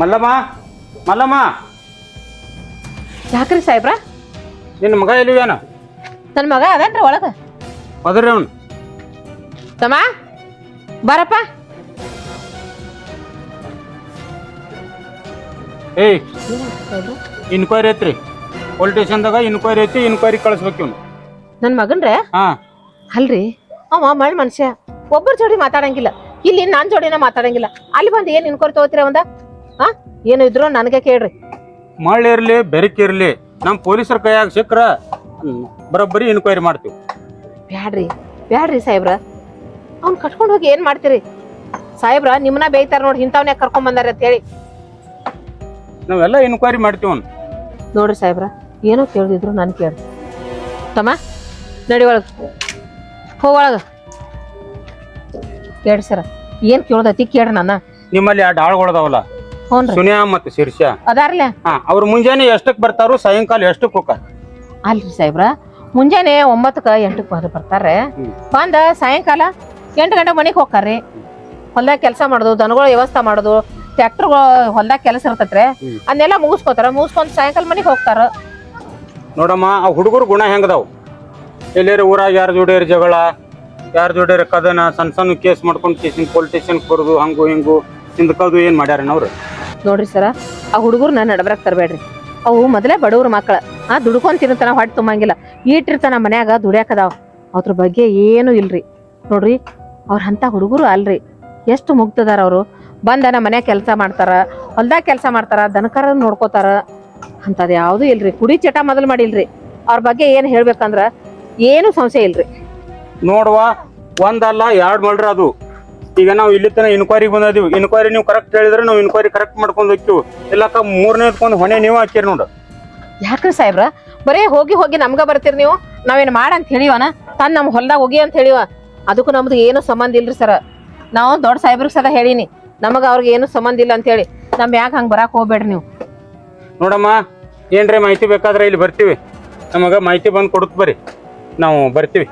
ಮಲ್ಲಮ್ಮ ಮಲ್ಲಮ್ಮ. ಯಾಕ್ರಿ ಸಾಹೇಬ್ರ? ನಿನ್ನ ಮಗ ಎಲ್ಲಿವೇನ ನನ್ನ ಮಗ ಅದೇನ್ರಿ ಒಳಗ? ಅದ್ರಿ ಅವನು. ತಮ್ಮ ಬಾರಪ್ಪ. ಏಯ್ ಇನ್ಕ್ವೈರಿ ಐತ್ರಿ. ಪೊಲೀಸ್ ಸ್ಟೇಷನ್ದಾಗ ಇನ್ಕ್ವೈರಿ ಐತಿ ಇನ್ಕ್ವೈರಿ ಕಳಿಸ್ಬೇಕು ಇವನು. ನನ್ನ ಮಗನ್ರೆ? ಹಾ. ಅಲ್ರಿ ಅವ ಮಳ್ ಮನುಷ್ಯ. ಒಬ್ಬರ ಜೋಡಿ ಮಾತಾಡಂಗಿಲ್ಲ. ಇಲ್ಲಿ ನನ್ನ ಜೋಡಿನ ಮಾತಾಡಂಗಿಲ್ಲ. ಅಲ್ಲಿ ಬಂದು ಏನ್ ಇನ್ಕೊರ್ ತಗೋತೀರ ಒಂದ ಏನು ಇದ್ರು ನನಗೆ ಕೇಳ್ರಿ. ಮಳೆ ಇರಲಿ ಬೆರಕೆ ಇರಲಿ ನಮ್ಮ ಪೊಲೀಸರ ಕೈಯಾಗ ಸಿಕ್ಕ್ರ ಬರೋಬ್ಬರಿ ಇನ್ಕ್ವೈರಿ ಮಾಡ್ತೀವಿ. ಬ್ಯಾಡ್ರಿ ಬ್ಯಾಡ್ರಿ ಸಾಹೇಬ್ರ. ಅವ್ನು ಕಟ್ಕೊಂಡು ಹೋಗಿ ಏನ್ ಮಾಡ್ತೀರಿ? ಸಾಹೇಬ್ರ ನಿಮ್ಮನ್ನ ಬೇಯ್ತಾರ ನೋಡಿ ಇಂಥವ್ನ್ಯಾಗ ಕರ್ಕೊಂಡ್ ಬಂದಾರ ಅಂತ ಹೇಳಿ. ನಾವೆಲ್ಲ ಇನ್ಕ್ವೈರಿ ಮಾಡ್ತೀವಿ ಅವ್ನು. ನೋಡ್ರಿ ಸಾಹೇಬ್ರ ಏನೋ ಕೇಳಿದ್ರು ನಾನು ಕೇಳಿ ತಮ್ಮ ನಡಿ ಒಳಗ. ಹೋಗ ಒಳಗ. ಕೇಳ್ರಿ ಸರ ಏನ್ ಕೇಳ್ದೈತಿ ಕೇಳ್ರಿ ನನ್ನ. ನಿಮ್ಮಲ್ಲಿ ಆ ಆಳುಗಳದಾವಲ್ಲ ಹ್ಞೂನ್ರಿ ಸುನಿಯಾ ಮತ್ತು ಶಿರ್ಷ. ಅದಾರ್ಲೆ? ಹಾ ಅವ್ರು ಮುಂಜಾನೆ ಎಷ್ಟಕ್ಕೆ ಬರ್ತಾರೋ ಸಾಯಂಕಾಲ ಎಷ್ಟಕ್ಕೆ ಹೋಗ್ತಾರ ಅಲ್ರಿ ಸಾಹೇಬ್ರ. ಮುಂಜಾನೆ ಒಂಬತ್ತಕ್ಕ ಎಂಟಕ್ಕೆ ಬಂದು ಬರ್ತಾರೆ. ಬಂದ ಸಾಯಂಕಾಲ ಎಂಟು ಗಂಟೆ ಮನೆಗೆ ಹೋಗ್ತಾರ್ರಿ ಹೊಲ್ದಾಗ ಕೆಲಸ ಮಾಡೋದು ದನಗಳ ವ್ಯವಸ್ಥೆ ಮಾಡೋದು ಟ್ಯಾಕ್ಟರ್ಗಳು ಹೊಲ್ದಾಗ ಕೆಲಸ ಇರ್ತೈತ್ರಿ. ಅದನ್ನೆಲ್ಲ ಮುಗಿಸ್ಕೋತಾರ. ಮುಗಿಸ್ಕೊಂಡು ಸಾಯಂಕಾಲ ಮನೆಗೆ ಹೋಗ್ತಾರ. ನೋಡಮ್ಮ ಆ ಹುಡುಗರು ಗುಣ ಹೆಂಗದಾವು? ಎಲ್ಲೇರಿ ಊರಾಗ ಯಾರ ಜೋಡಿಯರ್ ಜಗಳ ಯಾರ ಜೋಡಿಯರ್ ಕದನ ಸಣ್ಣ ಸಣ್ಣ ಕೇಸ್ ಮಾಡ್ಕೊಂಡು ಸ್ಟೇಷನ್ ಪೊಲೀಸ್ ಸ್ಟೇಷನ್ ಕೊಡೋದು ಹಂಗು ಹಿಂಗು. ಹಿಂದಕ್ಕದು ಏನ್ ಮಾಡ್ಯಾರ ಅವ್ರು? ನೋಡ್ರಿ ಸರ ಆ ಹುಡುಗರ್ನ ನಡಬರಕ್ ತರಬೇಡ್ರಿ. ಅವು ಮೊದಲೇ ಬಡವ್ರ ಮಕ್ಕಳ ಆ ದುಡ್ಕೊಂಡ್ ತಿನ್ನತನ ಹೊಟ್ಟೆ ತುಂಬಂಗಿಲ್ಲ. ಈಟಿರ್ತಾನ ಮನ್ಯಾಗ ದುಡ್ಯಾಕದಾವ. ಅದ್ರ ಬಗ್ಗೆ ಏನು ಇಲ್ರಿ. ನೋಡ್ರಿ ಅವ್ರ ಅಂತ ಹುಡುಗರು ಅಲ್ರಿ. ಎಷ್ಟು ಮುಗ್ತದಾರ ಅವರು. ಬಂದ ನಮ್ಮ ಮನ್ಯಾಗ ಕೆಲಸ ಮಾಡ್ತಾರ ಹೊಲ್ದಾಗ ಕೆಲಸ ಮಾಡ್ತಾರ ದನಕರ ನೋಡ್ಕೋತಾರ. ಅಂತದ್ ಯಾವ್ದು ಇಲ್ರಿ. ಕುಡಿ ಚಟ ಮೊದಲು ಮಾಡಿಲ್ರಿ. ಅವ್ರ ಬಗ್ಗೆ ಏನ್ ಹೇಳ್ಬೇಕಂದ್ರ ಏನು ಸಂಶಯ ಇಲ್ರಿ. ನೋಡುವ ಒಂದಲ್ಲ ಎರಡು ಮಾಡ್ರಿ ಅದು. ಈಗ ನಾವು ಇಲ್ಲಿ ತನಕ ಇನ್ಕ್ವೈರಿಗೆ ಬಂದಿದ್ದೀವಿ ಇನ್ಕ್ವೈರಿ ನೀವು ಕರೆಕ್ಟ್ ಹೇಳಿದ್ರೆ ನಾವು ಇನ್ಕ್ವೈರಿ ಕರೆಕ್ಟ್ ಮಾಡ್ಕೊಂಡು ಹೋಗ್ತೀವಿ. ಇಲ್ಲಕ್ಕ ಮೂರನೇದ್ಕೊಂಡು ಹೊಣೆ ನೀವು ಹಾಕಿರಿ ನೋಡು. ಯಾಕ್ರಿ ಸಾಹೇಬ್ರ? ಬರೇ ಹೋಗಿ ಹೋಗಿ ನಮ್ಗ ಬರ್ತೀರಿ ನೀವು. ನಾವೇನ್ ಮಾಡ ಅಂತ ಹೇಳಿವನ? ತಾನು ನಮ್ಮ ಹೊಲ್ದಾಗ ಹೋಗಿ ಅಂತ ಹೇಳಿವ. ಅದಕ್ಕೂ ನಮ್ದು ಏನು ಸಂಬಂಧ ಇಲ್ರಿ ಸರ. ನಾವು ದೊಡ್ಡ ಸಾಹೇಬ್ರಿಗೆ ಸದಾ ಹೇಳಿನಿ. ನಮಗ ಅವ್ರಿಗೆ ಏನು ಸಂಬಂಧ ಇಲ್ಲ ಅಂತ ಹೇಳಿ ನಮ್ ಯಾಕೆ ಹಂಗೆ ಬರಕ್ಕೆ ಹೋಗ್ಬೇಡ್ರಿ ನೀವು? ನೋಡಮ್ಮ ಏನ್ರಿ ಮಾಹಿತಿ ಬೇಕಾದ್ರೆ ಇಲ್ಲಿ ಬರ್ತೀವಿ. ನಮಗ ಮಾಹಿತಿ ಬಂದು ಕೊಡುತ್ತ ಬರ್ರಿ. ನಾವು ಬರ್ತೀವಿ.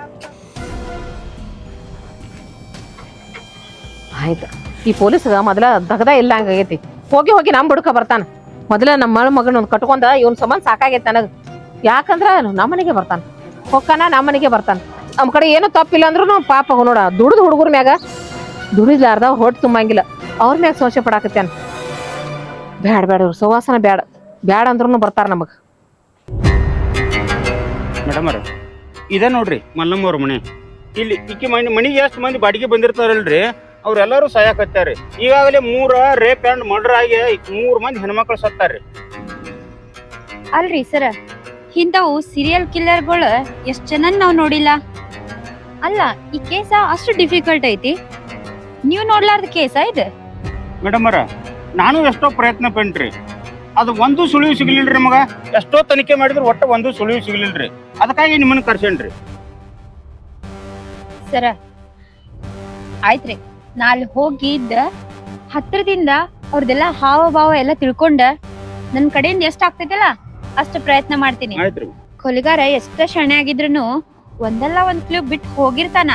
ಆಯ್ತು. ಈ ಪೊಲೀಸ್ಗ ಮೊದಲ ದಗದ ಇಲ್ಲ ಹಂಗಾಗೈತಿ. ಹೋಗಿ ಹೋಗಿ ನಮ್ಮ ಬುಡಕ ಬರ್ತಾನ. ಮೊದಲ ನಮ್ಮ ಮಗನ ಒಂದು ಕಟ್ಕೊಂಡ ಇವನ್ ಸಂಬಂಧ ಸಾಕಾಗೈತೆ ನನಗೆ ಯಾಕಂದ್ರ ನಮ್ಮ ಮನೆಗೆ ಬರ್ತಾನ. ಹೊಕ್ಕನ ನಮ್ಮ ಮನೆಗೆ ಬರ್ತಾನ. ನಮ್ಮ ಕಡೆ ಏನು ತಪ್ಪಿಲ್ಲ ಅಂದ್ರೂ ಪಾಪ ನೋಡ, ದುಡ್ದು ಹುಡುಗರ ಮ್ಯಾಗ ದುಡಿದ್ಲಾರ್ದ ಹೊಟ್ಟು ತುಂಬಂಗಿಲ್ಲ. ಅವ್ರ ಮ್ಯಾಗ ಸಂಶಯ ಪಡಾಕತ್ತೇನ. ಬ್ಯಾಡ ಬ್ಯಾಡ, ಇವ್ರು ಸುವಾಸನ ಬ್ಯಾಡ. ಬ್ಯಾಡ ಅಂದ್ರೂ ಬರ್ತಾರ ನಮಗ. ಅವ್ರ, ಇದೇ ನೋಡ್ರಿ ಮಲ್ಲಮ್ಮ ಅವ್ರ ಮನೆ. ಇಲ್ಲಿ ಇಕ್ಕಿ ಮನೆ, ಮನೆಗೆ ಎಷ್ಟು ಮಂದಿ ಬಾಡಿಗೆ ಬಂದಿರ್ತಾರಲ್ರಿ? ಅವ್ರೆಲ್ಲರೂ ಸಾಯಕತ್ತಾರೆ. ಈಗಾಗಲೇ ಮೂರ ರೇಪ್ ಅಂಡ್ ಮರ್ಡರ್ ಆಗಿ ಮೂರು ಮಂದಿ ಹೆಣ್ಮಕ್ಳು ಸತ್ತಾರ್ರಿ. ಅಲ್ರಿ ಸರ ಇಂಥವು ಸೀರಿಯಲ್ ಕಿಲ್ಲರ್ಗಳು ಎಷ್ಟ್ ಜನ ನಾವು ನೋಡಿಲ್ಲ? ಅಲ್ಲ ಈ ಕೇಸ ಅಷ್ಟು ಡಿಫಿಕಲ್ಟ್ ಐತಿ. ನೀವು ನೋಡ್ಲಾರ್ದ ಕೇಸ ಇದು? ಮೇಡಮ್ ಅವರ ನಾನು ಎಷ್ಟೋ ಪ್ರಯತ್ನ ಪಟ್ರಿ ಅದು ಒಂದು ಸುಳಿವು ಸಿಗ್ಲಿಲ್ರಿ ನಮಗ ಎಷ್ಟೋ ತನಿಖೆ ಮಾಡಿದ್ರು ಒಟ್ಟು ಒಂದು ಸುಳಿವು ರೀ ಅದಕ್ಕಾಗಿ ನಿಮ್ಮನ್ನ ಕರ್ಸೇನ್ರಿ. ಸರ ಆಯ್ತ್ರಿ. ನಾ ಅಲ್ಲಿ ಹೋಗಿದ್ದ ಹತ್ರದಿಂದ ಅವ್ರದೆಲ್ಲ ಹಾವ ಭಾವ ಎಲ್ಲ ತಿಳ್ಕೊಂಡ ನನ್ ಕಡೆಯಿಂದ ಎಷ್ಟ್ ಆಗ್ತೈತಲ್ಲ ಅಷ್ಟು ಪ್ರಯತ್ನ ಮಾಡ್ತೀನಿ. ಆಯ್ತ್ರಿ ಕೊಲೆಗಾರ ಎಷ್ಟ ಶಣೆ ಆಗಿದ್ರು ಒಂದಲ್ಲ ಒಂದ್ ಕ್ಲೂ ಬಿಟ್ಟು ಹೋಗಿರ್ತಾನ.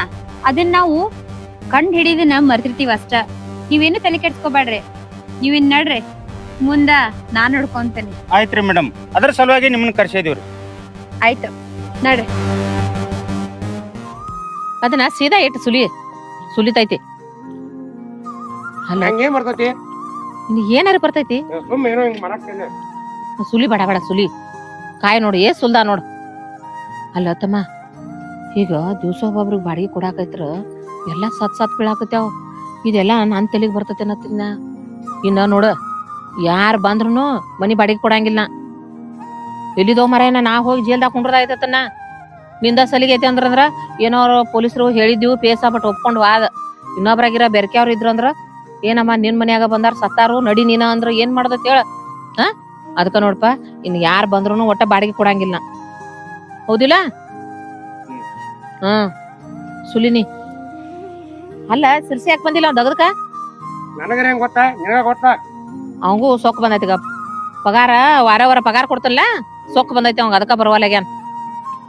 ಅದನ್ನ ನಾವು ಕಂಡ್ ಹಿಡಿದಿನ ಮರ್ತಿರ್ತೀವಿ ಅಷ್ಟ. ನೀವೇನು ತಲೆ ಕೆಡ್ಸ್ಕೊಬ್ಯಾಡ್ರಿ. ನೀವಿನ್ ನಡ್ರಿ. ಮುಂದ ನಾನ್ ನೋಡ್ಕೊಂತೇನೆ. ಆಯ್ತ್ರಿ ಮೇಡಮ್ ಅದ್ರ ಸಲುವಾಗಿ ನಿಮ್ಮನ್ನ ಕರ್ಸಿದೀವ್ರಿ ಆಯ್ತು. ನಡ್ರಿ. ಅದನ್ನ ಸೀದಾ ಇಟ್ಟು ಸುಲಿ? ಸುಲಿತೈತಿ. ಹಂಗೇನ್ ಬರ್ತೈತಿ. ನಿನಗೆ ಏನಾರ ಬರ್ತೈತಿ? ಸುಮ್ ಏನೋ ಹಿಂಗ್ ಮಾಡಾಕ್ತೇನೆ ಸುಲಿ ಬೇಡ ಬೇಡ ಸುಲಿ. ಕಾಯಿ ನೋಡು ಏ ಸುಲ್ದ ನೋಡು. ಅಲ್ಲ ತಮ್ಮ ಈಗ ದಿವಸ ಒಬ್ಬೊಬ್ರಿಗೆ ಬಾಡಿಗೆ ಕೊಡಾಕೈತ್ರ ಎಲ್ಲ ಸತ್ ಸತ್ ಬೀಳಾಕತ್ಯಾವ. ಇದೆಲ್ಲ ನನ್ನ ತಲೆಗೆ ಬರ್ತೈತೆ ಅನ್ನತ್ತಿನ ಇನ್ನ ನೋಡು ಯಾರು ಬಂದ್ರು ಮನಿ ಬಾಡಿಗೆ ಕೊಡಂಗಿಲ್ಲ. ಎಲ್ಲಿದೋ ಮರೇನ ನಾ ಹೋಗಿ ಜೇಲ್ದಾಗ ಕುಂಡ್ರದಾಯ್ತತನ್ನ ನಿಂದ ಸಲಿಗೆ ಐತಿ ಅಂದ್ರಂದ್ರ ಏನೋ ಪೊಲೀಸರು ಹೇಳಿದ್ದೀವಿ ಪೇಸ ಬಟ್ ಒಪ್ಕೊಂಡು ವಾದ. ಇನ್ನೊಬ್ರಾಗಿರ ಬೆರ್ಕ್ಯಾವ್ರು ಇದ್ರು ಅಂದ್ರ ಏನಮ್ಮ ನಿನ್ ಮನ್ಯಾಗ ಬಂದಾರ ಸತ್ತಾರು ನಡಿ ನೀನ ಅಂದ್ರ ಏನ್ ಮಾಡ್ದತ್ ಹೇಳ? ಹ? ಅದಕ್ಕ ನೋಡಪ್ಪ ಇನ್ ಯಾರ್ ಬಂದ್ರು ಒಟ್ಟ ಬಾಡಿಗೆ ಕೊಡಂಗಿಲ್ಲ. ಹೌದಿಲ್ಲ? ಹ್ಮ್ ಸುಲಿನಿ. ಅಲ್ಲ ಸಿರ್ಸಿ ಯಾಕೆ ಬಂದಿಲ್ಲ ಅವ್ನ್ ದಗದಕ? ನನಗರ ಹೆಂಗ್ ಗೊತ್ತಾ? ನಿನಗ ಗೊತ್ತಾ? ಅವಂಗೂ ಸೊಕ್ಕ ಪಗಾರ ವಾರ ವಾರ ಪಗಾರ ಕೊಡ್ತಲ್ಲ ಸೊಕ್ಕ ಬಂದೈತಿ ಅವಂಗ ಅದಕ್ಕ ಬರವಲ್ಲಾಗ್ಯಾನ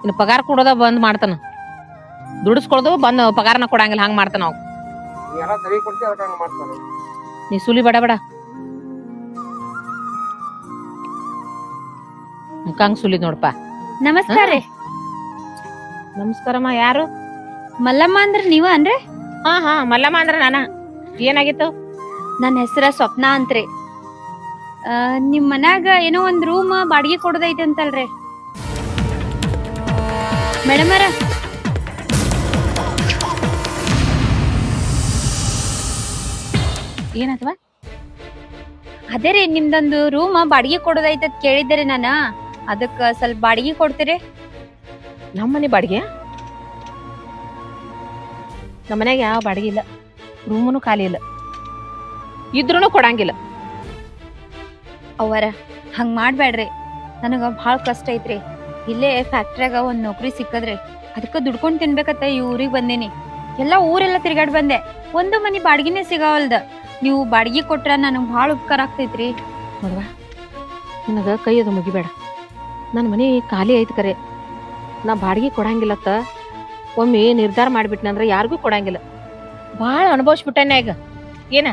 ಇನ್ನು ಪಗಾರ ಕೊಡೋದ ಬಂದ್ ಮಾಡ್ತಾನ. ದುಡಿಸ್ಕೊಳ್ದು ಬಂದ್ ಪಗಾರನ ಕೊಡಂಗಿಲ್ಲ ಹಂಗ್ ಮಾಡ್ತಾನ ಅವ್ ಎಲ್ಲ ಸರಿ ಕೊಡ್ತೀವಿ ಅದಕ್ಕೆ ಮಾಡ್ತಾರೆ. ನೀ ಸುಲಿ ಬಡ ಬಡ. ಮುಖಂಗ್ ಸುಲಿ ನೋಡಪ್ಪ ನಮಸ್ಕಾರ ನಮಸ್ಕಾರಮ್ಮ ಯಾರು? ಮಲ್ಲಮ್ಮ ಅಂದ್ರೆ ನೀವ ಅನ್ರಿ? ಹಾ ಹಾ ಮಲ್ಲಮ್ಮ ಅಂದ್ರ ನಾನ. ಏನಾಗಿತ್ತು? ನನ್ನ ಹೆಸರ ಸ್ವಪ್ನ ಅಂತ್ರಿ. ಆ, ನಿಮ್ ಮನ್ಯಾಗ ಏನೋ ಒಂದ್ ರೂಮ್ ಬಾಡಿಗೆ ಕೊಡೋದೈತೆ ಅಂತಲ್ರಿ ಮೇಡಮರ ಏನಾತವ? ಅದೇ ರೀ ನಿಮ್ದೊಂದು ರೂಮ್ ಬಾಡಿಗೆ ಕೊಡೋದೈತೆ ಕೇಳಿದ್ದೆ ರೀ ನಾನ. ಅದಕ್ಕ ಸ್ವಲ್ಪ ಬಾಡಿಗೆ ಕೊಡ್ತೀರಿ? ನಮ್ಮ ಮನೆ ಬಾಡಿಗೆ? ನಮ್ಮ ಮನ್ಯಾಗ ಯಾವ ಬಾಡಿಗೆ ಇಲ್ಲ. ರೂಮನು ಖಾಲಿ ಇಲ್ಲ. ಇದ್ರೂ ಕೊಡಂಗಿಲ್ಲ. ಅವರ ಹಂಗೆ ಮಾಡಬೇಡ್ರಿ ನನಗ ಭಾಳ ಕಷ್ಟ ಐತ್ರಿ. ಇಲ್ಲೇ ಫ್ಯಾಕ್ಟ್ರಿಯಾಗ ಒಂದ್ ನೌಕರಿ ಸಿಕ್ಕದ್ರಿ. ಅದಕ್ಕ ದುಡ್ಕೊಂಡ್ ತಿನ್ಬೇಕತ್ತ ಈ ಊರಿಗೆ ಬಂದೇನಿ. ಎಲ್ಲಾ ಊರೆಲ್ಲ ತಿರ್ಗಾಡ್ ಬಂದೆ. ಒಂದು ಮನಿ ಬಾಡಿಗೆನೆ ಸಿಗಾವಲ್ದ. ನೀವು ಬಾಡಿಗೆ ಕೊಟ್ರೆ ನನಗೆ ಭಾಳ ಉಪಕಾರ ಆಗ್ತೈತ್ರಿ. ನೋಡುವ ನನಗ ಕೈ ಅದು ಮುಗಿಬೇಡ. ನನ್ನ ಮನೆ ಖಾಲಿ ಐತೆ ಕರೆ. ನಾ ಬಾಡಿಗೆ ಕೊಡಂಗಿಲ್ಲತ್ತ. ಒಮ್ಮೆ ನಿರ್ಧಾರ ಮಾಡಿಬಿಟ್ನಂದ್ರೆ ಯಾರಿಗೂ ಕೊಡಂಗಿಲ್ಲ. ಭಾಳ ಅನುಭವಿಸ್ಬಿಟ್ಟೆನೆ ಈಗ. ಏನ?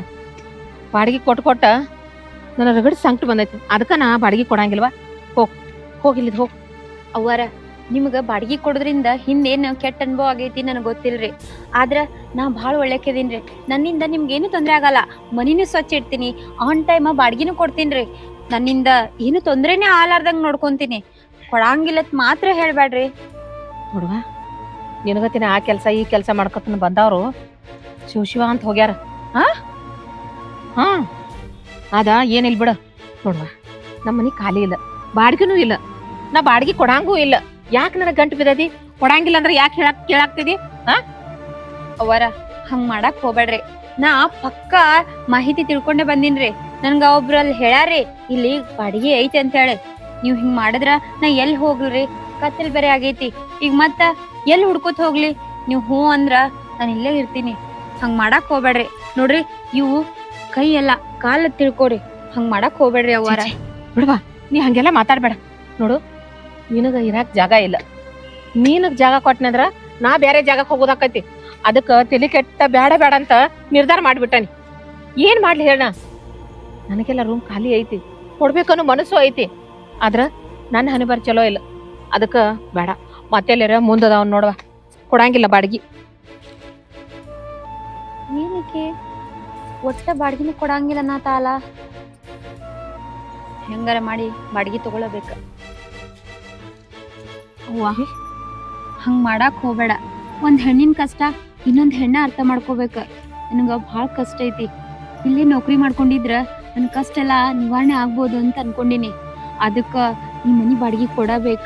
ಬಾಡಿಗೆ ಕೊಟ್ಟು ಕೊಟ್ಟ? ನನ್ನ ರಗಡ್ ಸಂಕಟ ಬಂದೈತಿ. ಅದಕ್ಕ ನಾ ಬಾಡಿಗೆ ಕೊಡಂಗಿಲ್ವಾ? ಹೋಗಿ ಹೋಗಿಲ್ಲಿದ್ ಹೋಗ್. ಅವರ ನಿಮ್ಗ ಬಾಡಿಗೆ ಕೊಡೋದ್ರಿಂದ ಹಿಂದೇನ್ ಕೆಟ್ಟ ಅನುಭವ ಆಗೈತಿ ನನಗೆ ಗೊತ್ತಿಲ್ರಿ. ಆದ್ರ ನಾ ಭಾಳ ಒಳ್ಳೆಕದೀನ್ರಿ ನನ್ನಿಂದ ನಿಮ್ಗೇನು ತೊಂದ್ರೆ ಆಗಲ್ಲ. ಮನಿನೂ ಸ್ವಚ್ಛ ಇಡ್ತೀನಿ. ಆನ್ ಟೈಮ್ ಬಾಡಿಗೆನೂ ರೀ ನನ್ನಿಂದ ಏನು ತೊಂದ್ರೆನೇ ಆಲಾರ್ದಂಗ್ ನೋಡ್ಕೊಂತೀನಿ. ಕೊಡಂಗಿಲ್ಲತ್ ಮಾತ್ರ ಹೇಳ್ಬೇಡ್ರಿ ನೋಡುವ, ನಿನಗತ್ತಿನ ಆ ಕೆಲಸ ಈ ಕೆಲಸ ಮಾಡ್ಕೊತನ ಬಂದವರು ಶಿವ ಶಿವ ಅಂತ ಹೋಗ್ಯಾರ. ಹಾ ಹಾ, ಅದ ಏನಿಲ್ಲ ಬಿಡ. ನೋಡುವ ನಮ್ಮ ಮನೆ ಖಾಲಿ ಇಲ್ಲ. ಬಾಡಿಗೆನೂ ಇಲ್ಲ. ನಾ ಬಾಡಿಗೆ ಕೊಡಂಗೂ ಇಲ್ಲ. ಯಾಕೆ ನನಗೆ ಗಂಟು ಬಿದ್ದದಿ? ಕೊಡಂಗಿಲ್ಲ ಅಂದ್ರೆ ಯಾಕೆ ಹೇಳಕ್ ಕೇಳಾಕ್ತಿದಿ? ಅವರ, ಹಂಗ್ ಮಾಡಕ್ ಹೋಗ್ಬೇಡ್ರಿ. ನಾ ಪಕ್ಕ ಮಾಹಿತಿ ತಿಳ್ಕೊಂಡೆ ಬಂದಿನ್ರಿ. ನನ್ಗ ಒಬ್ರು ಅಲ್ಲಿ ಹೇಳ್ಯಾರಿ ಇಲ್ಲಿ ಬಾಡಿಗೆ ಐತಿ ಅಂತ ಹೇಳಿ ನೀವ್ ಹಿಂಗ್ ಮಾಡಿದ್ರ ನಾ ಎಲ್ಲಿ ಹೋಗ್ಲಿ ಕತ್ತಲ್ ಬೇರೆ ಆಗೈತಿ. ಈಗ ಮತ್ತ ಎಲ್ ಹುಡ್ಕೋತ ಹೋಗ್ಲಿ? ನೀವ್ ಹೂ ಅಂದ್ರ ನಾನು ಇಲ್ಲೇ ಇರ್ತೀನಿ. ಹಂಗ್ ಮಾಡಕ್ ಹೋಗ್ಬೇಡ್ರಿ. ನೋಡ್ರಿ, ಇವು ಕೈ ಎಲ್ಲ ಕಾಲ ತಿಳ್ಕೊರಿ. ಹಂಗ್ ಮಾಡಕ್ ಹೋಗ್ಬೇಡ್ರಿ ಅವರ ಬಿಡ್ವಾ ನೀ ಹಂಗೆಲ್ಲ ಮಾತಾಡ್ಬೇಡ. ನೋಡು ನಿನಗ ಇರಾಕ್ ಜಾಗ ಇಲ್ಲ. ನೀನಗ್ ಜಾಗ ಕೊಟ್ಟನಂದ್ರ ನಾ ಬೇರೆ ಜಾಗಕ್ಕೆ ಹೋಗೋದಾಕೈತಿ. ಅದಕ್ಕ ತಲೆ ಕೆಟ್ಟ ಬೇಡ ಬೇಡ ಅಂತ ನಿರ್ಧಾರ ಮಾಡಿಬಿಟ್ಟನಿ. ಏನ್ ಮಾಡ್ಲಿ ಹೇಳ ನನಗೆಲ್ಲ ರೂಮ್ ಖಾಲಿ ಐತಿ. ಕೊಡ್ಬೇಕನ್ನೋ ಮನಸ್ಸು ಐತಿ. ಆದ್ರ ನನ್ನ ಹನಿಬಾರ್ ಚಲೋ ಇಲ್ಲ. ಅದಕ್ಕ ಬೇಡ ಮತ್ತೆಲ್ಲರ ಮುಂದದ ನೋಡ್ವಾ. ಕೊಡಂಗಿಲ್ಲ ಬಾಡಿಗೆ. ಏನಕ್ಕೆ? ಒಟ್ಟ ಬಾಡಿಗೆನೂ ಕೊಡಂಗಿಲ್ಲ ನಾ ತಾಲ. ಹೆಂಗಾರ ಮಾಡಿ ಬಾಡಿಗೆ ತಗೊಳಬೇಕ. ಅವ್ವ. ಹಂಗ್ ಮಾಡಾಕ್ ಹೋಗಬೇಡ. ಒಂದ್ ಹೆಣ್ಣಿನ ಕಷ್ಟ ಇನ್ನೊಂದ್ ಹೆಣ್ಣ ಅರ್ಥ ಮಾಡ್ಕೋಬೇಕ. ನನಗ ಭಾಳ ಕಷ್ಟ ಐತಿ. ಇಲ್ಲಿ ನೌಕರಿ ಮಾಡ್ಕೊಂಡಿದ್ರ ನನ್ನ ಕಷ್ಟ ಎಲ್ಲ ನಿವಾರಣೆ ಆಗ್ಬೋದು ಅಂತ ಅನ್ಕೊಂಡಿನಿ. ಅದಕ್ಕ ಈ ಮನಿ ಬಾಡಿಗೆ ಕೊಡಬೇಕ.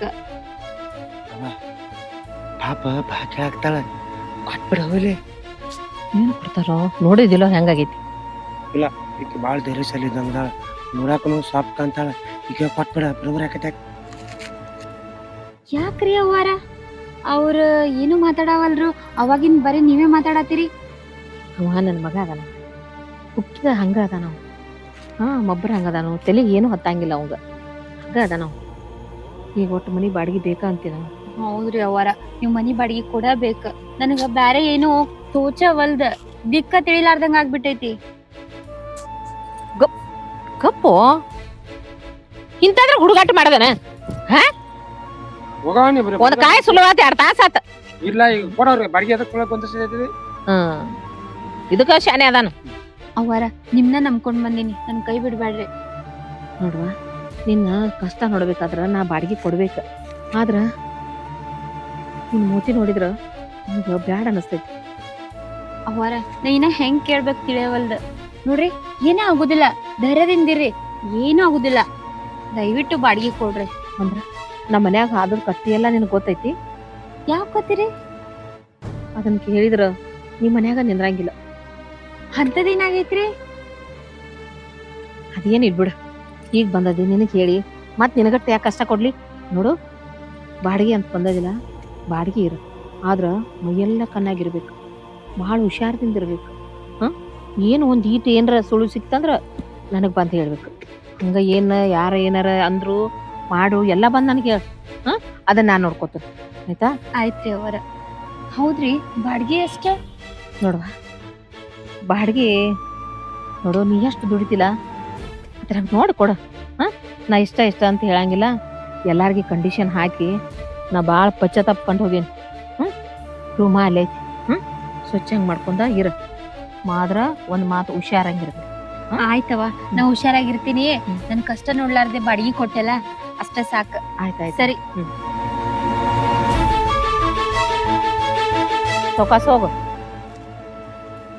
ಪಾಪ ಭಾಗ್ಯ ಆಗ್ತಾಳ. ಕೊಟ್ಬಿಡ ಏನು ಕೊಡ್ತಾರೋ? ನೋಡಿದಿಲ್ಲ ಹೆಂಗಾಗೈತಿ? ಇಲ್ಲ ಭಾಳ ಧೈರ್ಯಶಾಲಿ ಇದ್ದಂಗದಾಳ. ನೋಡಾಕನು ಸಾಫ್ಟ್ ಅಂತಾಳ ಈಗ ಕೊಟ್ಬಿಡ ಬರೋಬರ್ ಆಕತ್ತೆ ಯಾಕ್ರಿ ಅವ್ವಾರ? ಅವ್ರ ಏನು ಮಾತಾಡವಲ್ರು? ಅವಾಗಿನ್ ಬರೀ ನೀವೇ ಮಾತಾಡತ್ತೀರಿ? ಅವ ನನ್ನ ಮಗ ಅದಾನ. ಹುಟ್ಟಿದ ಹಂಗ ಅದಾನ ಅವ ಹಾ ಮಬ್ಬರ ಹಂಗ ಅದಾನ ತಲೆಗೆ ಏನು ಹತ್ತಂಗಿಲ್ಲ ಅವಂಗ. ಹಂಗ ಅದಾನ ಅವ ಈಗ ಒಟ್ಟು ಮನಿ ಬಾಡಿಗೆ ಬೇಕಾ ಅಂತೀನ ಹೌದ್ರಿ ಅವ್ವಾರ. ನೀವ್ ಮನಿ ಬಾಡಿಗೆ ಕೊಡಬೇಕ. ನನಗ ಬ್ಯಾರೆ ಏನು ತೋಚವಲ್ದ. ದಿಕ್ಕ ತಿಳಿಲಾರ್ದಂಗ ಆಗ್ಬಿಟ್ಟೈತಿ. ಕಪ್ಪು ಇಂಥದ್ರ ಹುಡುಗಾಟ ಮಾಡದನ? ಹೋಗವ ನೀ ಬರೀ ಒಂದ್ ಕಾಯಿ ಸುಲಭಾತ ಎರಡ್ ತಾಸ ಆತ. ಇಲ್ಲ ಈಗ ಕೊಡವ್ರಿ ಬಾಡಿಗೆ ಅದಕ್ಕೆ ಕೊಡಕ್ ಒಂದ್ ಹ್ಮ್. ಇದಕ್ಕ ಶಾನೆ ಅದಾನ. ಅವ್ವಾರ ನಿಮ್ನ ನಂಬ್ಕೊಂಡ್ ಬಂದಿನಿ. ನನ್ ಕೈ ಬಿಡ್ಬೇಡ್ರಿ ನೋಡ್ವಾ ನಿನ್ನ ಕಷ್ಟ ನೋಡ್ಬೇಕಾದ್ರ ನಾ ಬಾಡಿಗೆ ಕೊಡ್ಬೇಕ. ಆದ್ರ ನಿನ್ ಮೂತಿ ನೋಡಿದ್ರ ನನಗ ಬ್ಯಾಡ ಅನಸ್ತೈತಿ. ಅವರ ನಾ ಇನ್ನ ಹೆಂಗ್ ಕೇಳ್ಬೇಕು ತಿಳಿಯವಲ್ದ. ನೋಡ್ರಿ ಏನೇ ಆಗುದಿಲ್ಲ. ಧೈರ್ಯದಿಂದಿರಿ. ಏನೂ ಆಗುದಿಲ್ಲ. ದಯವಿಟ್ಟು ಬಾಡಿಗೆ ಕೊಡ್ರಿ. ಅಂದ್ರ? ನಮ್ಮ ಮನ್ಯಾಗ ಆದ್ರ ಕತ್ತಿ ಎಲ್ಲ ನಿನಗ್ ಗೊತ್ತೈತಿ? ಯಾವ ಕತ್ತಿರಿ ಅದನ್ನ ಕೇಳಿದ್ರ ನಿಮ್ಮ ಮನ್ಯಾಗ ನಿಂದ್ರಂಗಿಲ್ಲ ಅಂತದೇನಾಗೈತ್ರಿ ಅದೇನ್ ಇಡ್ಬಿಡು ಈಗ ಬಂದದಿ ನಿನಗೆ ಹೇಳಿ. ಮತ್ತೆ ನಿನಗಟ್ಟ ಯಾಕೆ ಕಷ್ಟ ಕೊಡ್ಲಿ? ನೋಡು. ಬಾಡಿಗೆ ಅಂತ ಬಂದದಿಲ್ಲ. ಬಾಡಿಗೆ ಇರು. ಆದ್ರೆ ಮೈಯೆಲ್ಲ ಕಣ್ಣಾಗಿರ್ಬೇಕು. ಭಾಳ ಹುಷಾರದಿಂದ ಇರ್ಬೇಕು ಹಾಂ? ಏನು ಒಂದು ಈಟ್ ಏನರ ಸುಳು ಸಿಕ್ತಂದ್ರೆ ನನಗೆ ಬಂದು ಹೇಳ್ಬೇಕು. ಹಂಗ ಏನು ಯಾರ ಏನಾರ ಅಂದ್ರು ಮಾಡು ಎಲ್ಲ ಬಂದ್ ನನಗೆ ಹೇಳ್. ಹ? ಅದನ್ನ ನಾನು ನೋಡ್ಕೋತೀನಿ. ಆಯ್ತಾ? ಆಯ್ತು ಅವರ ಹೌದ್ರಿ ಬಾಡಿಗೆ ಎಷ್ಟ? ನೋಡುವ. ಬಾಡಿಗೆ ನೋಡು ನೀ ಎಷ್ಟು ದುಡಿತಿಲ್ಲ? ಅದ್ರ ನೋಡಿ ಕೊಡು. ಹಾ? ನಾ ಇಷ್ಟ ಇಷ್ಟ ಅಂತ ಹೇಳಂಗಿಲ್ಲ. ಎಲ್ಲಾರ್ಗಿ ಕಂಡೀಷನ್ ಹಾಕಿ ನಾ ಭಾಳ ತಪ್ಕೊಂಡು ಹೋಗೇನಿ. ಹ್ಞೂ ರೂಮ ಅಲ್ಲೇ ಐತಿ. ಹ್ಞೂ ಸ್ವಚ್ಛಂಗೆ ಮಾಡ್ಕೊಂಡ ಇರ. ಮಾದ್ರ ಒಂದು ಮಾತು ಹುಷಾರಂಗಿರ ಆಯ್ತವ ನಾ ಹುಷಾರಾಗಿರ್ತೀನಿ. ನನ್ ಕಷ್ಟ ನೋಡ್ಲಾರ್ದೆ ಬಾಡಿಗೆ ಕೊಟ್ಟೆಲ್ಲ. ಅಷ್ಟ ಸಾಕು. ಆಯ್ತಾಯ್ತು. ಸರಿ. ಸೊಕಾಸ್ ಹೋಗು.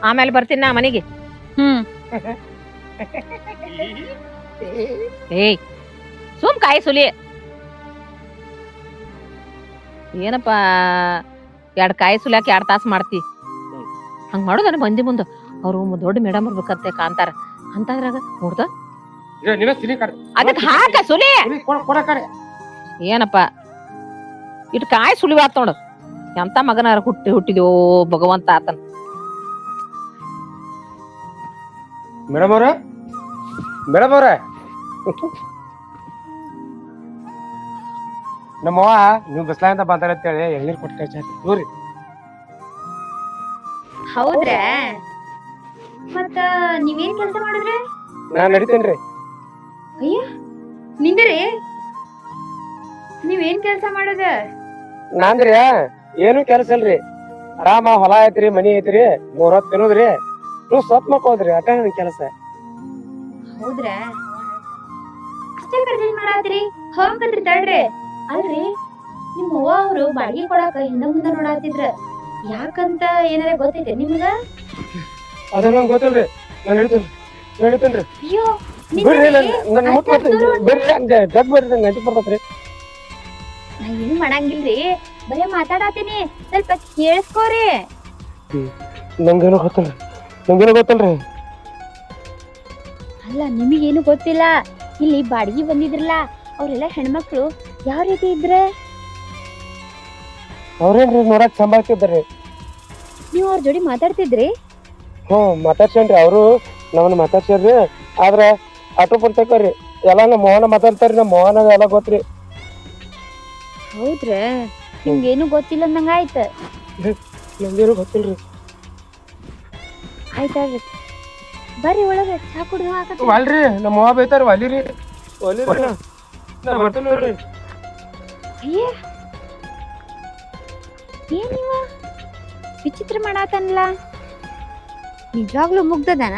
ಆಮೇಲೆ ಬರ್ತೀನಿ ನಾ ಮನೆಗೆ. ಹ್ಮ್. ಏಯ್ ಸುಮ್ ಕಾಯಿ ಸುಲಿ. ಏನಪ್ಪ ಎರಡು ಕಾಯಿ ಸುಲಿಯಾಕೆ ಎರಡು ತಾಸು ಮಾಡ್ತಿ. ಹಂಗ ಮಾಡೋದನ್ನ ಮಂದಿ ಮುಂದ. ಅವ್ರು ದೊಡ್ಡ ಮೇಡಮ್ ಇರ್ಬೇಕಂತೆ ಕಾಂತಾರ. ಅಂತದ್ರಾಗ ನೋಡ್ದ? ನೀನ ತಿನಿ ಕಡೆ ಅದಕ್ ಹಾಕ ಸುಲಿ. ಕೊಡ ಕಡೆ ಏನಪ್ಪ? ಇಟ್ ಕಾಯಿ ಸುಳಿ ನೋಡು. ಎಂತ ಮಗನ ಹುಟ್ಟಿ ಹುಟ್ಟಿದೋ ಭಗವಂತ ಆತನ. ಮೇಡಮ್ ಅವ್ರ? ಮೇಡಮ್ ಅವ್ರ? ನಮ್ಮವ್ವ ನೀವು ಅಂತ ಬಂದಾರ ಅಂತೇಳಿ ಎಳ್ನೀರ್ ಕೊಟ್ಟು ಕಳ್ಸಾರಿ ನೋಡ್ರಿ ಹೌದ್ರಾ? ಮತ್ತ ನೀವೇನ್ ಕೆಲಸ ಮಾಡಿದ್ರೆ? ನಾನ್ ನಡಿತೇನ್ರಿ. ಅಯ್ಯ ನಿಂದ್ರಿ? ನೀವೇನ್ ಕೆಲ್ಸ ಮಾಡದ? ನಾನ್ರಿ ಏನು ಕೆಲ್ಸ ಇಲ್ರಿ. ಆರಾಮ ಹೊಲ ಐತ್ರಿ ಮನಿ ಐತ್ರಿ ಮೂರ್ ಹೊತ್ತು ತಿನ್ನೋದ್ರಿ. ನೀವು ಸತ್ ಮಕ್ಕೋದ್ರಿ ಅಟ ನನ್ ಕೆಲಸ. ಹೌದ್ರಾ? ಅಷ್ಟೇ ಖರ್ಚು ಮಾಡಾತ್ರಿ ಹೋಗ್ಕತ್ರಿ ತಡ್ರಿ. ಅಲ್ರಿ ನಿಮ್ಮ ಅವ್ವ ಅವ್ರು ಬಾಡಿಗೆ ಕೊಡಾಕ ಹಿಂದ ಮುಂದ ನೋಡಾತಿದ್ರ. ಯಾಕಂತ ಏನಾರ ಗೊತ್ತೈತೆ ನಿಮ್ಗ? ಅದ ನಂಗೆ ಗೊತ್ತಿಲ್ರಿ. ನಾನು ನಡಿತೇನ್ರಿ ನಡಿತೇನ್ರಿ ಅಯ್ಯೋ ಬಿಡ್ರಿ ನನ್ ನನ್ ಮುಟ್ ಬರ್ತೀನಿ ಬಿಡ್ರಿ ಹಂಗೆ ಜಗ್ ಬರ್ರಿ ನಂಗೆ ಅಂಜಿಕ್ ಬರ್ತೈತ್ರಿ. ನಾ ಏನು ಮಾಡಂಗಿಲ್ರಿ. ಬರೇ ಮಾತಾಡತೀನಿ. ಸ್ವಲ್ಪ ಕೇಳಿಸ್ಕೋರಿ. ನಂಗೇನು ಗೊತ್ತಲ್ರಿ. ನಂಗೇನು ಗೊತ್ತಲ್ರಿ. ಅಲ್ಲ ನಿಮಗೇನು ಗೊತ್ತಿಲ್ಲ. ಇಲ್ಲಿ ಬಾಡಿಗೆ ಬಂದಿದ್ರಲ್ಲ ಅವರೆಲ್ಲ ಹೆಣ್ಮಕ್ಳು ಯಾವ ರೀತಿ ಇದ್ರೆ? ಅವ್ರೇನ್ರಿ ನೋಡಕ್ ಸಂಭಾಳ್ತಿದ್ರಿ ನೀವು ಅವ್ರ ಜೋಡಿ ಮಾತಾಡ್ತಿದ್ರಿ? ಹ್ಞೂ ಮಾತಾಡ್ಸೇನ್ರಿ. ಅವರು ನಮ್ಮನ್ನ ಮಾತಾಡ್ಸ್ಯಾರ್ರಿ ಆದ್ರ ಆಟೋ ಬರ್ತೇಕರಿ ಎಲ್ಲ ನಮ್ಮ ಮೋಹನ ಮಾತಾಡ್ತಾರಿ ನಮ್ಮ ಮೋಹನ ಎಲ್ಲ ಗೊತ್ತ್ರಿ. ಹೌದ್ರ? ನಿಮ್ಗೇನು ಗೊತ್ತಿಲ್ಲ ಅಂದಂಗ ಆಯ್ತ? ನಂಗೇನು ಗೊತ್ತಿಲ್ರಿ ಆಯ್ತಾಳ್ರಿ ಬರ್ರಿ ಒಳಗೆ ಚಾ ಕುಡಿದು ಹಾಕತ್ರಿ ಅಲ್ರಿ ನಮ್ಮ ಮೋಹ ಬೈತಾರ ಒಲಿರಿ ಒಲಿರಿ ನಾ ಬರ್ತೀನಿ ನೋಡ್ರಿ. ಅಯ್ಯ. ಏನಿವ ವಿಚಿತ್ರ ಮಾಡಾತನ್ಲ ನಿಜವಾಗ್ಲೂ ಮುಗ್ದದನ?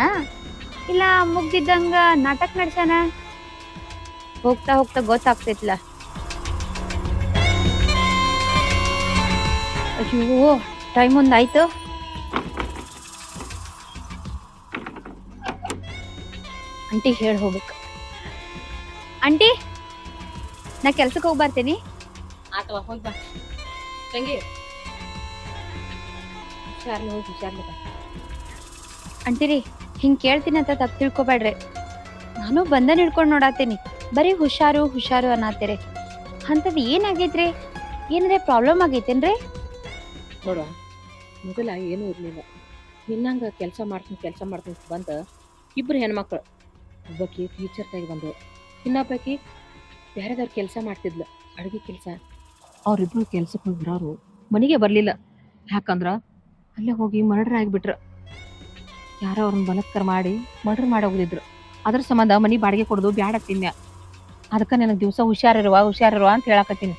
ಇಲ್ಲ ಮುಗ್ದಿದ್ದಂಗ ನಾಟಕ ನಡ್ಸಾನ ಹೋಗ್ತಾ ಹೋಗ್ತಾ ಗೊತ್ತಾಗ್ತೈತ್ಲ. ಅಯ್ಯೋ ಟೈಮ್ ಒಂದಾಯ್ತು ಆಂಟಿ ಹೇಳಿ ಹೋಗ್ಬೇಕು. ಆಂಟಿ ನಾ ಕೆಲ್ಸಕ್ಕೆ ಹೋಗಿ ಬರ್ತೀನಿ. ಆತವ ಹೋಗಿ ಬಾ. ತಂಗಿ. ಹುಷಾರ್ಲಿ ಹೋಗಿ ಹುಷಾರ್ಲಿ ಬಾ. ಅಂಟಿರಿ ಹಿಂಗ್ ಕೇಳ್ತೀನಿ ಅಂತ ತಪ್ಪು ತಿಳ್ಕೊಬೇಡ್ರಿ. ನಾನು ಬಂದ ಹಿಡ್ಕೊಂಡು ನೋಡಾತೀನಿ. ಬರೀ ಹುಷಾರು ಹುಷಾರು ಅನ್ನತ್ತೀರಿ ಅಂಥದ್ದು ಏನಾಗೈತ್ರಿ? ಏನಾರ ಪ್ರಾಬ್ಲಮ್ ಆಗೈತೇನ್ರಿ? ನೋಡುವ ಮೊದಲ ಏನೂ ಇರಲಿಲ್ಲ. ನಿನ್ನಂಗ ಕೆಲಸ ಮಾಡ್ತೀನಿ ಕೆಲಸ ಮಾಡ್ತೀನಿ ಬಂದ ಇಬ್ರು ಹೆಣ್ಮಕ್ಳು. ಒಬ್ಬಾಕಿ ಟೀಚರ್ ತಾಗಿ ಬಂದು ಇನ್ನೊಬ್ಬಾಕಿ ಬೇರೆದವ್ರ ಕೆಲಸ ಮಾಡ್ತಿದ್ಲು, ಅಡುಗೆ ಕೆಲಸ. ಅವರಿಬ್ರು ಕೆಲ್ಸಕ್ಕೆ ಹೋಗಿರೋರು ಮನೆಗೆ ಬರಲಿಲ್ಲ. ಯಾಕಂದ್ರ ಅಲ್ಲೇ ಹೋಗಿ ಮರ್ಡರ್ ಆಗಿಬಿಟ್ರು. ಯಾರೋ ಅವ್ರನ್ನ ಬಲತ್ಕಾರ ಮಾಡಿ ಮರ್ಡರ್ ಮಾಡಿ ಹೋಗಿದ್ರು ಅದ್ರ ಸಂಬಂಧ ಮನೆ ಬಾಡಿಗೆ ಕೊಡೋದು ಬ್ಯಾಡ ತಿನ್ಯ. ಅದಕ್ಕೆ ನನಗೆ ದಿವಸ ಹುಷಾರಿರುವ ಹುಷಾರಿರುವ ಅಂತ ಹೇಳಕತ್ತೀನಿ.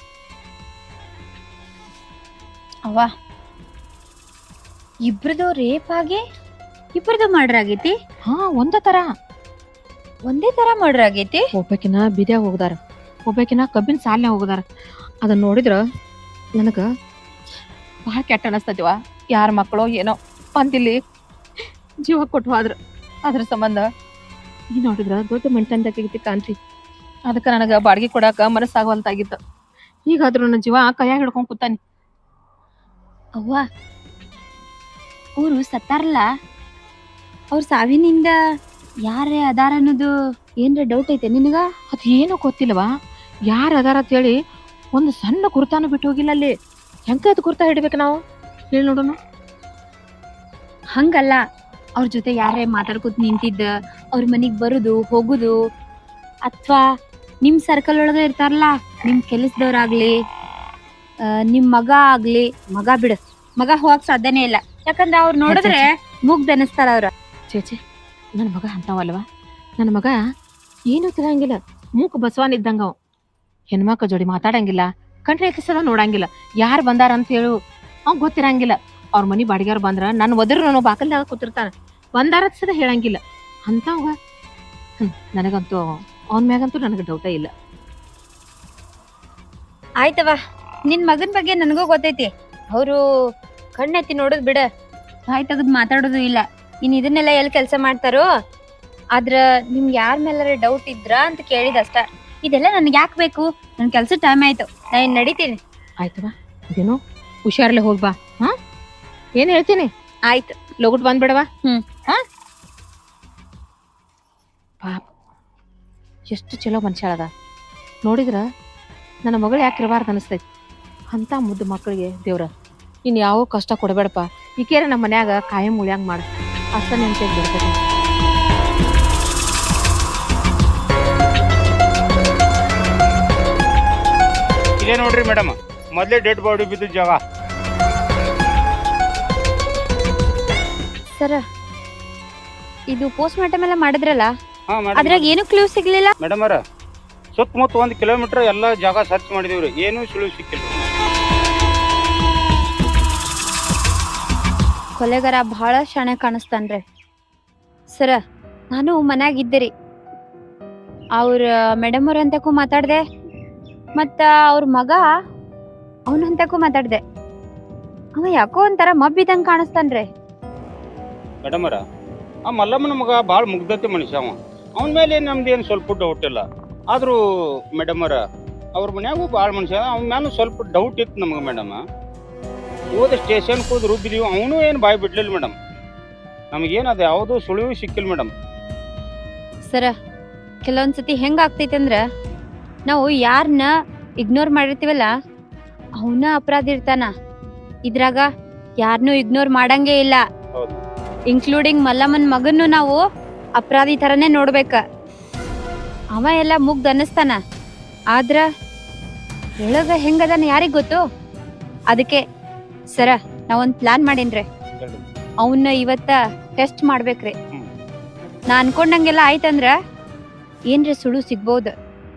ಅವ್ವ ಇಬ್ರದ್ದು ರೇಪ್ ಆಗಿ ಇಬ್ರದು ಮರ್ಡರ್ ಆಗೈತಿ? ಹಾ ಒಂದ ತರ. ಒಂದೇ ತರ ಮರ್ಡರ್ ಆಗೈತಿ? ಒಬ್ಬಾಕಿನ ಬಿದ್ಯಾಗ ಹೋಗದಾರ ಒಬ್ಬಾಕಿನ ಕಬ್ಬಿನ ಸಾಲನೆ ಹೋಗದಾರ. ಅದನ್ನ ನೋಡಿದ್ರ ನನಗ ಬಹಳ ಕೆಟ್ಟ ಅನಸ್ತತಿವ ಯಾರ ಮಕ್ಕಳು ಏನೋ ಅಂತಿಲ್ಲಿ ಜೀವ ಕೊಟ್ಟು ಹೋದ್ರ. ಅದ್ರ ಸಂಬಂಧ ಈ ನೋಡಿದ್ರ ದೊಡ್ಡ ಮೆಂಟನ್ ತೆಗಿತಿ ಕಾಂತಿ ಅದಕ್ಕೆ ನನಗ ಬಾಡಿಗೆ ಕೊಡಾಕ ಮನಸ್ಸಾಗವಲ್ತಾಗಿತ್ತು. ಈಗಾದ್ರೂ ನನ್ನ ಜೀವ ಕೈಯಾಗ ಹಿಡ್ಕೊಂಡ್ ಕೂತಾನಿ. ಅವ್ವ ಅವರು ಸತ್ತಾರಲ್ಲ ಅವ್ರ ಸಾವಿನಿಂದ ಯಾರೇ ಅದಾರ ಅನ್ನೋದು ಏನ್ರ ಡೌಟ್ ಐತೆ ನಿನಗ? ಅದ್ ಏನು ಗೊತ್ತಿಲ್ವಾ ಯಾರ ಅದಾರ ಅಂತೇಳಿ ಒಂದು ಸಣ್ಣ ಕುರ್ತಾನು ಬಿಟ್ಟು ಹೋಗಿಲ್ಲ ಅಲ್ಲಿ. ಹೆಂಗ ಅದು ಕುರ್ತಾ ಹಿಡ್ಬೇಕು ನಾವು? ಹೇಳಿ ನೋಡೋಣ. ಹಂಗಲ್ಲ. ಅವ್ರ ಜೊತೆ ಯಾರೇ ಮಾತಾಡ್ಕೊತ ನಿಂತಿದ್ದ ಅವ್ರ ಮನೆಗೆ ಬರುದು ಹೋಗುದು ಅಥವಾ ನಿಮ್ ಸರ್ಕಲ್ ಒಳಗ ಇರ್ತಾರಲ್ಲ ನಿಮ್ ಕೆಲಸದವ್ರಾಗ್ಲಿ ನಿಮ್ಮ ನಿಮ್ ಮಗ ಆಗ್ಲಿ ಮಗ ಬಿಡು ಮಗ ಹೋಗಕ್ ಸಾಧ್ಯನೇ ಇಲ್ಲ. ಯಾಕಂದ್ರೆ ಅವ್ರು ನೋಡಿದ್ರೆ ಮುಗ್ದ್ ಅನಿಸ್ತಾರ ಅವ್ರ. ಚೇಚೆ ನನ್ನ ಮಗ ಅಂತವಲ್ವಾ? ನನ್ನ ಮಗ ಏನು ತಿಳಂಗಿಲ್ಲ. ಮೂಕ್ ಬಸವನ್ ಇದ್ದಂಗ ಅವ. ಹೆಣ್ಮಕ್ಳ ಜೋಡಿ ಮಾತಾಡಂಗಿಲ್ಲ ಕಂಡ್ರೆ ಎತ್ತಿಸದ ನೋಡಂಗಿಲ್ಲ. ಯಾರು ಬಂದಾರ ಅಂತ ಹೇಳು ಅವ್ ಗೊತ್ತಿರಂಗಿಲ್ಲ. ಅವ್ರ ಮನಿ ಬಾಡಿಗೆವ್ರು ಬಂದ್ರ ನನ್ನ ಒದ್ರ ನಾನು ಬಾಕಲ್ದಾಗ ಕೂತಿರ್ತಾನ. ಬಂದಾರ ಸದ ಹೇಳಂಗಿಲ್ಲ. ಅಂತವ ಹ್ಮ್ ನನಗಂತೂ ಅವನ ಮ್ಯಾಗಂತೂ ನನಗೆ ಡೌಟ ಇಲ್ಲ. ಆಯ್ತವ ನಿನ್ ಮಗನ್ ಬಗ್ಗೆ ನನಗೂ ಗೊತ್ತೈತಿ. ಅವರು ಕಣ್ಣೆತ್ತಿ ನೋಡುದ್ ಬಿಡ. ಬಾಯ್ ತೆಗೆದು ಮಾತಾಡೋದು ಇಲ್ಲ. ಇನ್ ಇದನ್ನೆಲ್ಲ ಎಲ್ಲಿ ಕೆಲಸ ಮಾಡ್ತಾರೋ? ಆದ್ರ ನಿಮ್ಗೆ ಯಾರ ಮೇಲಾರ ಡೌಟ್ ಇದ್ರ ಅಂತ ಕೇಳಿದಷ್ಟ ಇದೆಲ್ಲ ನನ್ಗೆ ಯಾಕೆ ಬೇಕು? ನನ್ ಕೆಲಸ ಟೈಮ್ ಆಯ್ತು. ನಾ ಇನ್ ನಡಿತೀನಿ. ಆಯ್ತವಾ ಇದೇನು? ಹುಷಾರ್ಲೆ ಹೋಗ್ಬಾ ಹಾ? ಏನ್ ಹೇಳ್ತೀನಿ? ಆಯ್ತು. ಲೋಗುಟ್ ಬಂದ್ಬಿಡವಾ ಹ್ಮ್. ಹಾ? ಪಾಪ ಎಷ್ಟು ಚಲೋ ಮನುಷ್ಯ ಅದ ನೋಡಿದ್ರ ನನ್ನ ಮಗಳು ಯಾಕೆ ಇರಬಾರ್ದು ಅನಿಸ್ತೈತಿ. ಅಂತ ಮುದ್ದು ಮಕ್ಕಳಿಗೆ ದೇವ್ರ ಇನ್ನು ಯಾವ ಕಷ್ಟ ಕೊಡಬೇಡಪ್ಪ. ಈಕೇರ ನಮ್ಮ ಮನ್ಯಾಗ ಕಾಯಂ ಉಳಿಯಂಗ ಮಾಡ. ಅಷ್ಟ ನೆನ್ಪಿಗೆ ಬಿಡ್ತೈತಿ ಇದೇ ನೋಡ್ರಿ ಮೇಡಮ್ ಮೊದಲೇ ಡೆಡ್ ಬಾಡಿ ಬಿದ್ದ ಜಾಗ ಸರ ಇದು ಪೋಸ್ಟ್ ಮಾರ್ಟಮ್ ಎಲ್ಲ ಮಾಡಿದ್ರಲ್ಲ? ಹಾ ಮೇಡಮ್ ಅದ್ರಾಗ ಏನು ಕ್ಲೂ ಸಿಗ್ಲಿಲ್ಲ? ಮೇಡಮ್ ಅವರ ಸುತ್ತಮುತ್ತ ಒಂದು ಕಿಲೋಮೀಟರ್ ಎಲ್ಲ ಜಾಗ ಸರ್ಚ್ ಮಾಡಿದೀವ್ರಿ. ಏನು ಸುಳಿವು ಸಿಕ್ಕಿಲ್ಲ. ಕೊಲೆಗಾರ ಬಹಳ ಶಾಣೆ ಕಾಣಿಸ್ತಾನ್ರಿ. ಸರ ನಾನು ಮನ್ಯಾಗ ಇದ್ದೀರಿ ಅವ್ರ ಮೇಡಮ್ ಅವ್ರ ಅಂತಕ್ಕೂ ಮಾತಾಡ್ದೆ ಮತ್ತ ಅವ್ರ ಮಗ ಅವನ ಅಂತಕ್ಕೂ ಮಾತಾಡ್ದೆ. ಅವ ಯಾಕೋ ಒಂಥರ ಮಬ್ಬಿದಂಗ್ ಕಾಣಿಸ್ತಾನ್ರಿ. ಮೇಡಮ್ ಅವರ ಆ ಮಲ್ಲಮ್ಮನ ಮಗ ಭಾಳ ಮುಗ್ಧತೆ ಮನುಷ್ಯ ಅವ. ಅವನ ಮೇಲೆ ನಮ್ದೇನು ಸ್ವಲ್ಪ ಡೌಟ್ ಇಲ್ಲ. ಆದರೂ ಮೇಡಮರ ಅವರ ಮನ್ಯಾಗೂ ಭಾಳ ಮನುಷ್ಯ ಅವನ ಮ್ಯಾಲೂ ಸ್ವಲ್ಪ ಡೌಟ್ ಇತ್ತು ನಮಗೆ ಮೇಡಮ್ ಹೋದ ಸ್ಟೇಷನ್ ಹೋದ್ ರುಬ್ಬಿದೀವಿ ಅವನು ಏನು ಬಾಯಿ ಬಿಡ್ಲಿಲ್ಲ ಮೇಡಮ್ ನಮಗೇನು ಅದು ಯಾವುದೂ ಸುಳಿವು ಸಿಕ್ಕಿಲ್ಲ ಮೇಡಮ್ ಸರ ಕೆಲವೊಂದ್ಸತಿ ಹೆಂಗೆ ಆಗ್ತೈತಿ ಅಂದ್ರ ನಾವು ಯಾರನ್ನ ಇಗ್ನೋರ್ ಮಾಡಿರ್ತೀವಲ್ಲ ಅವನ ಅಪರಾಧ ಇರ್ತಾನ. ಇದ್ರಾಗ ಯಾರನ್ನೂ ಇಗ್ನೋರ್ ಮಾಡಂಗೇ ಇಲ್ಲ. ಹೌದು. ಇನ್ಕ್ಲೂಡಿಂಗ್ ಮಲ್ಲಮ್ಮನ ಮಗನ್ನು ನಾವು ಅಪರಾಧಿ ತರನೇ ನೋಡ್ಬೇಕ. ಅವ ಎಲ್ಲ ಮುಗ್ದು ಅನ್ನಿಸ್ತಾನ. ಆದ್ರ ಒಳಗ ಹೆಂಗದಾನ ಯಾರಿಗ್ ಗೊತ್ತು? ಅದಕ್ಕೆ, ಸರ, ನಾವೊಂದ್ ಪ್ಲಾನ್ ಮಾಡೇನ್ರಿ. ಅವನ್ನ ಇವತ್ತ ಟೆಸ್ಟ್ ಮಾಡ್ಬೇಕ್ರಿ. ನಾ ಅನ್ಕೊಂಡಂಗೆಲ್ಲ ಆಯ್ತಂದ್ರ ಏನ್ರಿ ಸುಳು ಸಿಗ್ಬೋದು.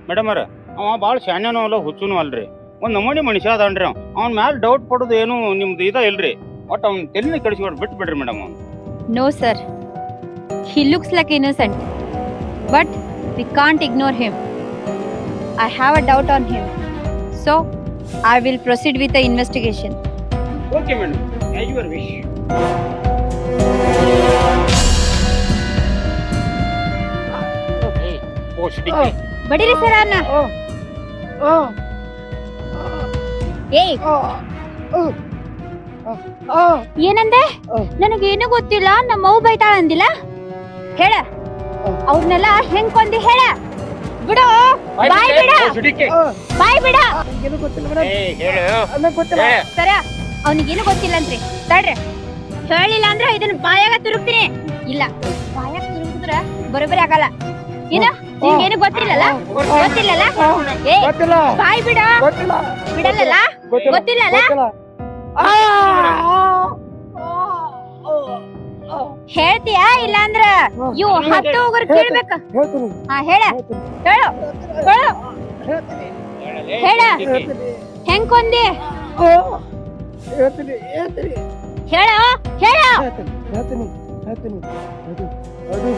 ಮೇಡಮ್ ಅವ್ರ, ಅವ ಭಾಳ ಶಾನ್ಯನೂ ಅಲ್ಲ, ಹುಚ್ಚುನು ಅಲ್ರಿ. ಒಂದು ನಮೂನಿ ಮನುಷ್ಯ ಅದಾನ್ರಿ ಅವ. ಅವ್ನ ಮ್ಯಾಲ ಡೌಟ್ ಪಡೋದು ಏನು ನಿಮ್ದು ಇದ ಇಲ್ರಿ. ಒಟ್ಟು ಅವ್ನ ತೆಲಿನ ಕೆಡಿಸ್ಕೊಂಡು ಬಿಟ್ಟು ಬಿಡ್ರಿ ಮೇಡಮ್ ಅವ್ನು. no sir he looks like innocent but we can't ignore him I have a doubt on him so I will proceed with the investigation okay madam as your wish ಬಡಿರಿ sir ಅನ್ನ ಏಯ್ ಏನಂದೆ? ಏನು ಗೊತ್ತಿಲ್ಲ ನಮ್ಮ ಅವು ಬೈತಾಳ ಅಂದಿಲ್ಲ ಹೇಳ ಅವ್ರನ್ನೆಲ್ಲ ಹೆಂಗ್ ಕೊಂದಿ ಹೇಳ. ಬಿಡು. ಬಾಯ್ ಬಿಡ. ಬಾಯ್ ಬಿಡ. ಏನು ಗೊತ್ತಿಲ್ಲ ಮೇಡಮ್ ಹೇಳು. ನನಗೆ ಗೊತ್ತಿಲ್ಲ. ಹೇಳು. ಸರ ಅವನಿಗೇನು ಗೊತ್ತಿಲ್ಲ ಅಂತ್ರಿ ತಡ್ರಿ. ಹೇಳಿಲ್ಲ ಅಂದ್ರೆ ಇದನ್ನ ಬಾಯಾಗ ತಿರುಗ್ತೀನಿ. ಇಲ್ಲ ಬಾಯಾಗ ತಿರುಗಿದ್ರೆ ಬರೋಬರಿ ಆಗಲ್ಲ. ಏನ? ನಿಮ್ಗೇನು ಗೊತ್ತಿಲ್ಲಲ್ಲ? ಗೊತ್ತಿಲ್ಲಲ್ಲ? ಏ ಗೊತ್ತಿಲ್ಲ. ಬಾಯ್ ಬಿಡ. ಗೊತ್ತಿಲ್ಲ. ಬಿಡಲ್ಲಲ್ಲ? ಗೊತ್ತಿಲ್ಲ. ಗೊತ್ತಿಲ್ಲಲ್ಲ? ಗೊತ್ತಿಲ್ಲ. ಹೇಳ್ತೀಯಾ? ಇಲ್ಲ ಅಂದ್ರ ಇವು ಹತ್ತು ಹೋಗೋರ್ ಕೇಳ್ಬೇಕ. ಹಾ ಹೇಳ. ಹೇಳು. ಹೇಳು. ಹೇಳ. ಹೆಂಗ್ ಕೊಂದಿ? ಹೇಳ ಹೇಳ. ಹೇಳ್ತೀನಿ ಹೇಳ್ತೀನಿ ಹೇಳ್ತೀನಿ. ಅದು ಅದು.